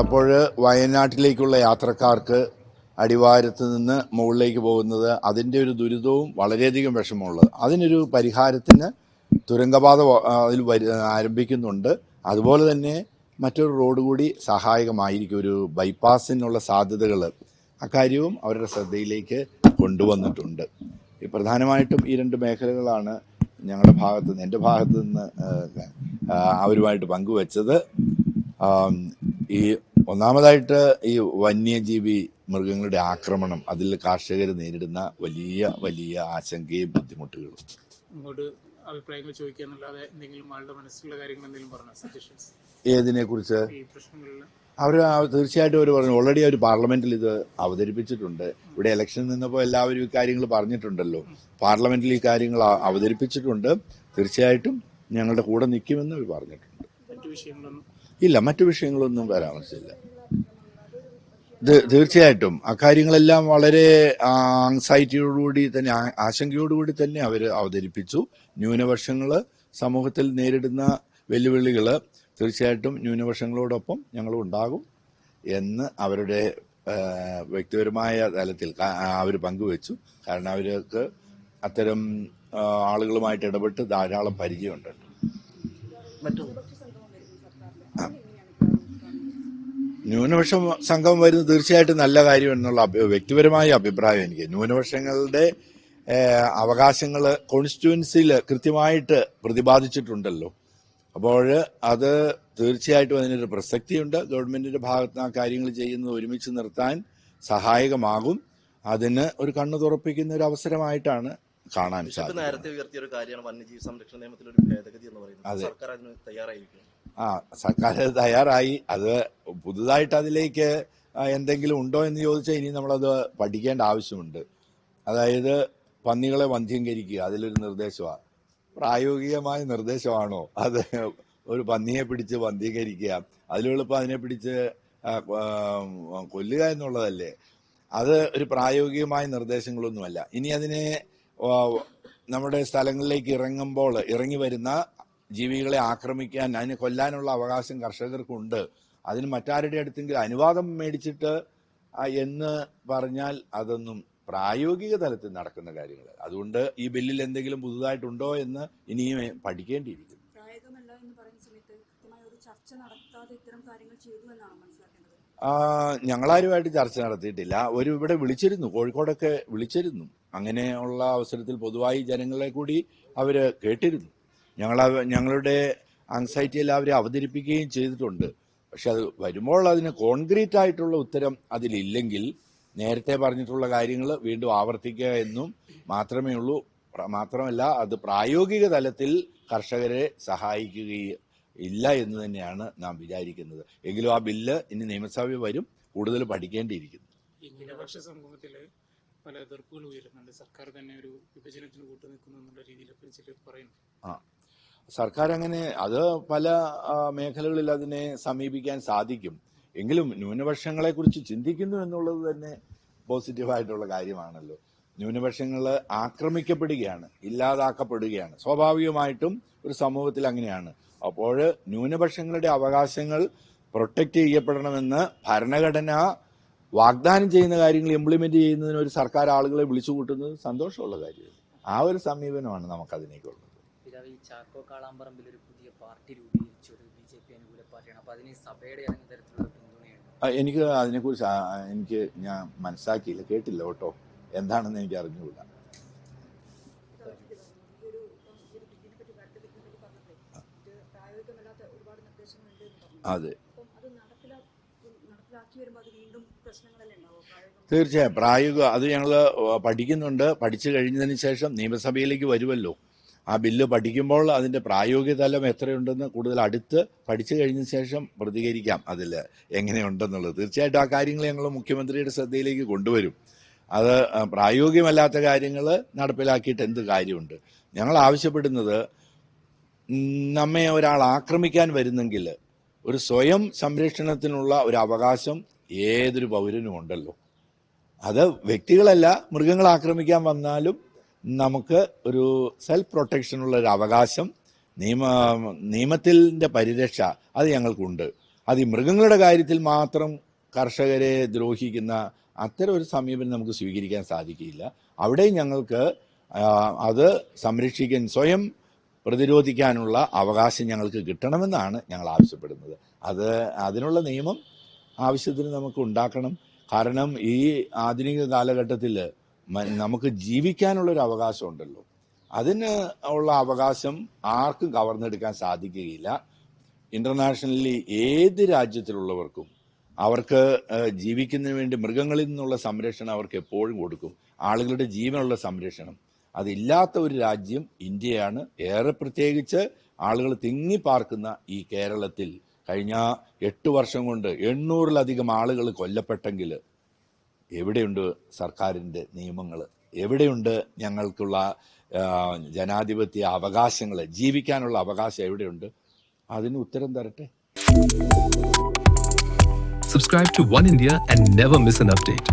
അപ്പോൾ വയനാട്ടിലേക്കുള്ള യാത്രക്കാർക്ക് അടിവാരത്ത് നിന്ന് മുകളിലേക്ക് പോകുന്നത് അതിന്റെ ഒരു ദുരിതവും വളരെയധികം വിഷമമുള്ളത്. അതിനൊരു പരിഹാരത്തിന് തുരങ്കപാത അതിൽ ആരംഭിക്കുന്നുണ്ട്. അതുപോലെ തന്നെ മറ്റൊരു റോഡ് കൂടി സഹായകമായിരിക്കും. ഒരു ബൈപ്പാസിനുള്ള സാധ്യതകൾ അക്കാര്യവും അവരുടെ ശ്രദ്ധയിലേക്ക് കൊണ്ടുവന്നിട്ടുണ്ട്. ഈ പ്രധാനമായിട്ടും ഈ രണ്ട് മേഖലകളാണ് ഞങ്ങളുടെ ഭാഗത്ത് നിന്ന് എന്റെ ഭാഗത്ത് നിന്ന് അവരുമായിട്ട് പങ്കുവച്ചത്. ഈ ഒന്നാമതായിട്ട് ഈ വന്യജീവി മൃഗങ്ങളുടെ ആക്രമണം അതിൽ കർഷകർ നേരിടുന്ന വലിയ വലിയ ആശങ്കയും ബുദ്ധിമുട്ടുകളും. ഇങ്ങോട്ട് അഭിപ്രായങ്ങൾ ചോദിക്കാന്നല്ലാതെ എന്തെങ്കിലും ആളുടെ മനസ്സിലുള്ള കാര്യങ്ങൾ എന്തെങ്കിലും പറഞ്ഞോ സജഷൻസ് ഏതിനെ കുറിച്ച് ഈ പ്രശ്നങ്ങളിൽ അവർ തീർച്ചയായിട്ടും അവർ പറഞ്ഞു. ഓൾറെഡി അവർ പാർലമെന്റിൽ ഇത് അവതരിപ്പിച്ചിട്ടുണ്ട്. ഇവിടെ ഇലക്ഷൻ നിന്നപ്പോൾ എല്ലാവരും ഈ കാര്യങ്ങൾ പറഞ്ഞിട്ടുണ്ടല്ലോ. പാർലമെന്റിൽ ഈ കാര്യങ്ങൾ അവതരിപ്പിച്ചിട്ടുണ്ട്. തീർച്ചയായിട്ടും ഞങ്ങളുടെ കൂടെ നിൽക്കുമെന്ന് അവർ പറഞ്ഞിട്ടുണ്ട്. മറ്റു വിഷയങ്ങളൊന്നും ഇല്ല മറ്റു വിഷയങ്ങളൊന്നും പരാമർശിച്ചില്ല ഇത് തീർച്ചയായിട്ടും അക്കാര്യങ്ങളെല്ലാം വളരെ ആങ്സൈറ്റിയോടുകൂടി തന്നെ ആശങ്കയോടുകൂടി തന്നെ അവർ അവതരിപ്പിച്ചു. ന്യൂനപക്ഷങ്ങൾ സമൂഹത്തിൽ നേരിടുന്ന വെല്ലുവിളികൾ തീർച്ചയായിട്ടും ന്യൂനപക്ഷങ്ങളോടൊപ്പം ഞങ്ങൾ ഉണ്ടാകും എന്ന് അവരുടെ വ്യക്തിപരമായ തലത്തിൽ അവർ പങ്കുവച്ചു. കാരണം അവർക്ക് അത്തരം ആളുകളുമായിട്ട് ഇടപെട്ട് ധാരാളം പരിചയമുണ്ട്. ന്യൂനപക്ഷ സംഘം വരുന്നത് തീർച്ചയായിട്ടും നല്ല കാര്യം എന്നുള്ള വ്യക്തിപരമായ അഭിപ്രായം എനിക്ക്. ന്യൂനപക്ഷങ്ങളുടെ അവകാശങ്ങൾ കോൺസ്റ്റിറ്റ്യുവൻസിയിൽ കൃത്യമായിട്ട് പ്രതിപാദിച്ചിട്ടുണ്ടല്ലോ. അപ്പോൾ അത് തീർച്ചയായിട്ടും അതിനൊരു പ്രസക്തിയുണ്ട്. ഗവൺമെന്റിന്റെ ഭാഗത്ത് ആ കാര്യങ്ങൾ ചെയ്യുന്നത് ഒരുമിച്ച് നിർത്താൻ സഹായകമാകും. അതിന് ഒരു കണ്ണു തുറപ്പിക്കുന്ന ഒരു അവസരമായിട്ടാണ് കാണാൻ സാധിക്കുന്നത് നേരത്തെ ഉയർത്തിയ ഒരു കാര്യമാണ് വന്യജീവി സംരക്ഷണ നിയമത്തിൽ ഒരു ഭേദഗതി എന്ന് പറയുന്നത്. സർക്കാർ അതിന് തയ്യാറായിരിക്കും ആ സർക്കാർ തയ്യാറായി. അത് പുതുതായിട്ട് അതിലേക്ക് എന്തെങ്കിലും ഉണ്ടോ എന്ന് ചോദിച്ചാൽ ഇനി നമ്മളത് പഠിക്കേണ്ട ആവശ്യമുണ്ട്. അതായത് പന്നികളെ വന്ധ്യംകരിക്കുക അതിലൊരു നിർദ്ദേശമാണ് പ്രായോഗികമായ നിർദ്ദേശമാണോ? അത് ഒരു പന്നിയെ പിടിച്ച് വന്ധ്യീകരിക്കുക അതിലെളുപ്പം അതിനെ പിടിച്ച് കൊല്ലുക എന്നുള്ളതല്ലേ? അത് ഒരു പ്രായോഗികമായ നിർദ്ദേശങ്ങളൊന്നുമല്ല. ഇനി അതിനെ നമ്മുടെ സ്ഥലങ്ങളിലേക്ക് ഇറങ്ങുമ്പോൾ ഇറങ്ങി വരുന്ന ജീവികളെ ആക്രമിക്കാൻ അതിനെ കൊല്ലാനുള്ള അവകാശം കർഷകർക്കുണ്ട്. അതിന് മറ്റാരുടെ അടുത്തെങ്കിലും അനുവാദം മേടിച്ചിട്ട് എന്ന് പറഞ്ഞാൽ അതൊന്നും പ്രായോഗിക തലത്തിൽ നടക്കുന്ന കാര്യങ്ങൾ അതുകൊണ്ട് ഈ ബില്ലിൽ എന്തെങ്കിലും പുതുതായിട്ടുണ്ടോ എന്ന് ഇനിയും പഠിക്കേണ്ടിയിരിക്കുന്നു. ഞങ്ങളാരുമായിട്ട് ചർച്ച നടത്തിയിട്ടില്ല. ഒരു ഇവിടെ വിളിച്ചിരുന്നു കോഴിക്കോടൊക്കെ വിളിച്ചിരുന്നു. അങ്ങനെയുള്ള അവസരത്തിൽ പൊതുവായി ജനങ്ങളെ കൂടി അവർ കേട്ടിരുന്നു. ഞങ്ങൾ ഞങ്ങളുടെ ആങ്സൈറ്റി എല്ലാം അവരെ അവതരിപ്പിക്കുകയും ചെയ്തിട്ടുണ്ട്. പക്ഷെ അത് വരുമ്പോൾ അതിന് കോൺക്രീറ്റ് ആയിട്ടുള്ള ഉത്തരം അതിലില്ലെങ്കിൽ നേരത്തെ പറഞ്ഞിട്ടുള്ള കാര്യങ്ങൾ വീണ്ടും ആവർത്തിക്കുക എന്നും മാത്രമേ ഉള്ളൂ. മാത്രമല്ല അത് പ്രായോഗിക തലത്തിൽ കർഷകരെ സഹായിക്കുകയും ഇല്ല എന്ന് തന്നെയാണ് നാം വിചാരിക്കുന്നത്. എങ്കിലും ആ ബില്ല് ഇനി നിയമസഭയിൽ വരും. കൂടുതൽ പഠിക്കേണ്ടിയിരിക്കുന്നു. ഈ ന്യൂനപക്ഷ സമൂഹത്തിൽ പല എതിർപ്പുകൾ ഉയരുന്നുണ്ട്. സർക്കാർ തന്നെ ഒരു വിഭജനത്തിന് കൂട്ടുനിൽക്കുന്നു എന്നുള്ള രീതിയിലൊക്കെ ചിലർ പറയുന്നു. ആ. സർക്കാർ അങ്ങനെ അത് പല മേഖലകളിൽ അതിനെ സമീപിക്കാൻ സാധിക്കും. എങ്കിലും ന്യൂനപക്ഷങ്ങളെ കുറിച്ച് ചിന്തിക്കുന്നു എന്നുള്ളത് തന്നെ പോസിറ്റീവായിട്ടുള്ള കാര്യമാണല്ലോ. ന്യൂനപക്ഷങ്ങൾ ആക്രമിക്കപ്പെടുകയാണ് ഇല്ലാതാക്കപ്പെടുകയാണ്. സ്വാഭാവികമായിട്ടും ഒരു സമൂഹത്തിൽ അങ്ങനെയാണ്. അപ്പോൾ ന്യൂനപക്ഷങ്ങളുടെ അവകാശങ്ങൾ പ്രൊട്ടക്റ്റ് ചെയ്യപ്പെടണമെന്ന് ഭരണഘടന വാഗ്ദാനം ചെയ്യുന്ന കാര്യങ്ങൾ ഇംപ്ലിമെന്റ് ചെയ്യുന്നതിന് ഒരു സർക്കാർ ആളുകളെ വിളിച്ചു കൂട്ടുന്നത് സന്തോഷമുള്ള കാര്യമാണ് ആ ഒരു സമീപനമാണ് നമുക്കതിനേക്കുള്ളത്. പിതാവ് ഈ ചാക്കോ കാളാമ്പറമ്പിൽ ഒരു പുതിയ പാർട്ടി രൂപീകരിച്ചു. ഒരു ബി ജെ പി അനുകൂല പാർട്ടിയാണ്. അപ്പൊ അതിന് സഭയുടെ ഏതെങ്കിലും തരത്തിലുള്ള പിന്തുണയുണ്ട്. എനിക്ക് അതിനെക്കുറിച്ച് എനിക്ക് ഞാൻ മനസ്സിലാക്കിയില്ല കേട്ടില്ല കേട്ടോ. എന്താണെന്ന് എനിക്ക് അറിഞ്ഞുകൂടാ. അതെ. തീർച്ചയായും പ്രായോഗിക അത് ഞങ്ങൾ പഠിക്കുന്നുണ്ട്. പഠിച്ചു കഴിഞ്ഞതിന് ശേഷം നിയമസഭയിലേക്ക് വരുമല്ലോ. ആ ബില്ല് പഠിക്കുമ്പോൾ അതിന്റെ പ്രായോഗിക തലം എത്രയുണ്ടെന്ന് കൂടുതൽ അടുത്ത് പഠിച്ചു കഴിഞ്ഞ ശേഷം പ്രതികരിക്കാം അതിൽ എങ്ങനെയുണ്ടെന്നുള്ളത്. തീർച്ചയായിട്ടും ആ കാര്യങ്ങൾ ഞങ്ങൾ മുഖ്യമന്ത്രിയുടെ ശ്രദ്ധയിലേക്ക് കൊണ്ടുവരും. അത് പ്രായോഗികമല്ലാത്ത കാര്യങ്ങൾ നടപ്പിലാക്കിയിട്ട് എന്ത് കാര്യമുണ്ട്? ഞങ്ങൾ ആവശ്യപ്പെടുന്നത് നമ്മെ ഒരാൾ ആക്രമിക്കാൻ വരുന്നെങ്കിൽ ഒരു സ്വയം സംരക്ഷണത്തിനുള്ള ഒരു അവകാശം ഏതൊരു പൗരനും ഉണ്ടല്ലോ. അത് വ്യക്തികളല്ല മൃഗങ്ങൾ ആക്രമിക്കാൻ വന്നാലും നമുക്ക് ഒരു സെൽഫ് പ്രൊട്ടക്ഷനുള്ള ഒരു അവകാശം നിയമ നിയമത്തിന്റെ പരിരക്ഷ അത് ഞങ്ങൾക്കുണ്ട്. അത് ഈ മൃഗങ്ങളുടെ കാര്യത്തിൽ മാത്രം കർഷകരെ ദ്രോഹിക്കുന്ന അത്തരം ഒരു സമീപനം നമുക്ക് സ്വീകരിക്കാൻ സാധിക്കില്ല അവിടെയും ഞങ്ങൾക്ക് അത് സംരക്ഷിക്കാൻ സ്വയം പ്രതിരോധിക്കാനുള്ള അവകാശം ഞങ്ങൾക്ക് കിട്ടണമെന്നാണ് ഞങ്ങൾ ആവശ്യപ്പെടുന്നത്. അത് അതിനുള്ള നിയമം ആവശ്യത്തിന് നമുക്ക് ഉണ്ടാക്കണം. കാരണം ഈ ആധുനിക കാലഘട്ടത്തിൽ നമുക്ക് ജീവിക്കാനുള്ള ഒരു അവകാശം ഉണ്ടല്ലോ അതിന് ഉള്ള അവകാശം ആർക്കും കവർന്നെടുക്കാൻ സാധിക്കുകയില്ല. ഇന്റർനാഷണലി ഏത് രാജ്യത്തിലുള്ളവർക്കും അവർക്ക് ജീവിക്കുന്നതിന് വേണ്ടി മൃഗങ്ങളിൽ നിന്നുള്ള സംരക്ഷണം അവർക്ക് എപ്പോഴും കൊടുക്കും. ആളുകളുടെ ജീവനുള്ള സംരക്ഷണം. അതില്ലാത്ത ഒരു രാജ്യം ഇന്ത്യയാണ്. ഏറെ പ്രത്യേകിച്ച് ആളുകൾ തിങ്ങി പാർക്കുന്ന ഈ കേരളത്തിൽ കഴിഞ്ഞ എട്ട് വർഷം കൊണ്ട് എണ്ണൂറിലധികം ആളുകൾ കൊല്ലപ്പെട്ടെങ്കിൽ എവിടെയുണ്ട് സർക്കാരിന്റെ നിയമങ്ങൾ? എവിടെയുണ്ട് ഞങ്ങൾക്കുള്ള ജനാധിപത്യ അവകാശങ്ങൾ? ജീവിക്കാനുള്ള അവകാശം എവിടെയുണ്ട്? അതിന് ഉത്തരം തരട്ടെ. Subscribe to Oneindia and never miss an update.